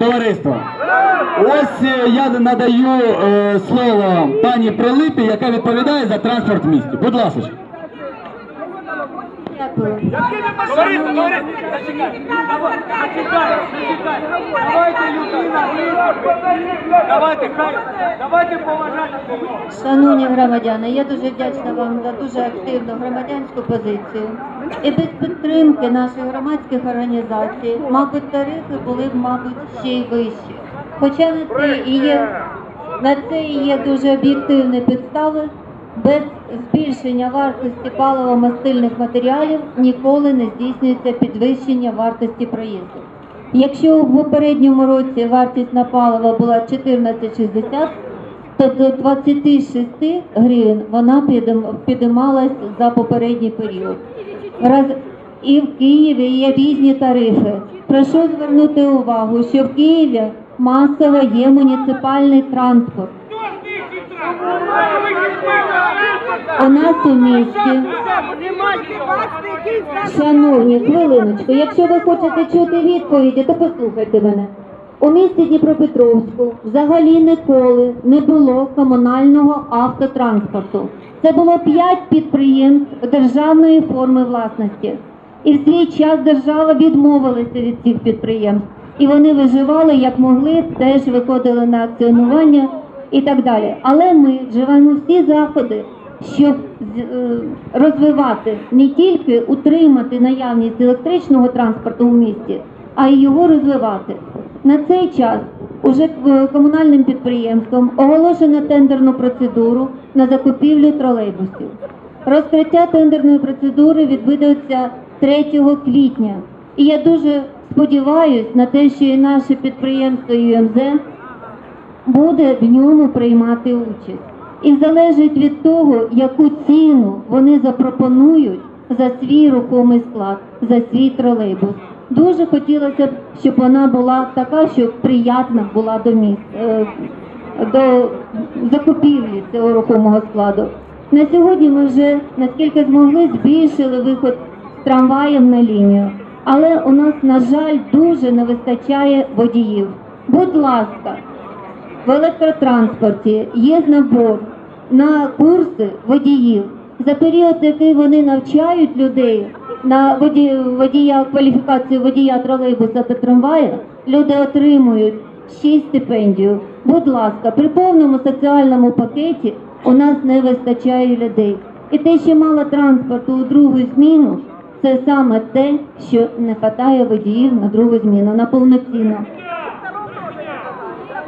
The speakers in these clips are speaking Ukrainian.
товариство. Ось е, я надаю е, слово пані Прилипі, яка відповідає за транспорт в місті. Будь ласка. Дякую. Товариство, товариство, зачекай. Зачекай, зачекай. Давайте людина. Давайте, хай, давайте поважати. Шановні громадяни, я дуже вдячна вам за дуже активну громадянську позицію. І без підтримки наших громадських організацій, мабуть, тарифи були б, мабуть, ще й вищі. Хоча на це і є, на це і є дуже об'єктивні підстави. Без збільшення вартості паливо-мастильних матеріалів ніколи не здійснюється підвищення вартості проїзду. Якщо в попередньому році вартість на паливо була 14,60, то до 26 гривень вона підіймалась за попередній період. Раз і в Києві є різні тарифи. Прошу звернути увагу, що в Києві масово є муніципальний транспорт. У нас у місті Шановні, хвилиночку, якщо ви хочете чути відповіді, то послухайте мене. У місті Дніпропетровську взагалі ніколи не було комунального автотранспорту. Це було п'ять підприємств державної форми власності. І в свій час держава відмовилася від цих підприємств. І вони виживали як могли, теж виходили на акціонування і так далі. Але ми вживаємо всі заходи, щоб е, розвивати не тільки утримати наявність електричного транспорту в місті, а й його розвивати. На цей час уже комунальним підприємством оголошено тендерну процедуру на закупівлю тролейбусів. Розкриття тендерної процедури відбудеться 3 квітня. І я дуже сподіваюся на те, що і наше підприємство ЮМЗ буде в ньому приймати участь. І залежить від того, яку ціну вони запропонують за свій рухомий склад, за свій тролейбус. Дуже хотілося б, щоб вона була така, щоб приятна була до міст, е, до закупівлі цього рухомого складу. На сьогодні ми вже наскільки змогли збільшили виход трамваїв на лінію, але у нас, на жаль, дуже не вистачає водіїв. Будь ласка, в електротранспорті є набор на курси водіїв. За період, який вони навчають людей на воді, водія кваліфікацію водія тролейбуса та трамвая, люди отримують 6 стипендію. Будь ласка, при повному соціальному пакеті у нас не вистачає людей. І те, що мало транспорту у другу зміну, це саме те, що не хватає водіїв на другу зміну, на повноцінну.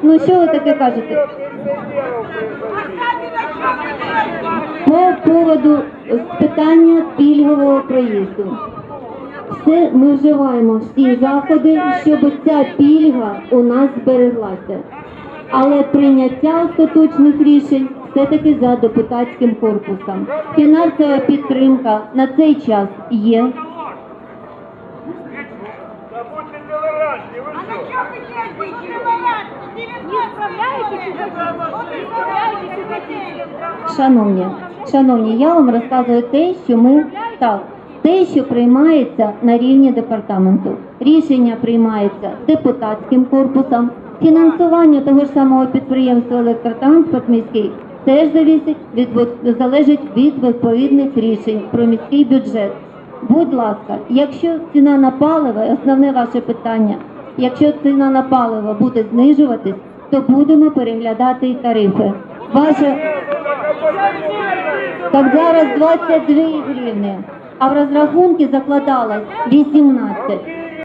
Ну що ви таке кажете? По поводу питання пільгового проїзду. Все ми вживаємо всі заходи, щоб ця пільга у нас збереглася. Але прийняття остаточних рішень все-таки за депутатським корпусом. Фінансова підтримка на цей час є. Ви А на що? что Шановні, шановні, я вам розказую те, що ми так, те, що приймається на рівні департаменту. Рішення приймається депутатським корпусом. Фінансування того ж самого підприємства електротранспорт міський теж залежить від залежить від відповідних рішень про міський бюджет. Будь ласка, якщо ціна на паливо, основне ваше питання, якщо ціна на паливо буде знижуватись, то будемо переглядати і тарифи. Ваше так зараз 22 гривні, а в розрахунки закладалось 18.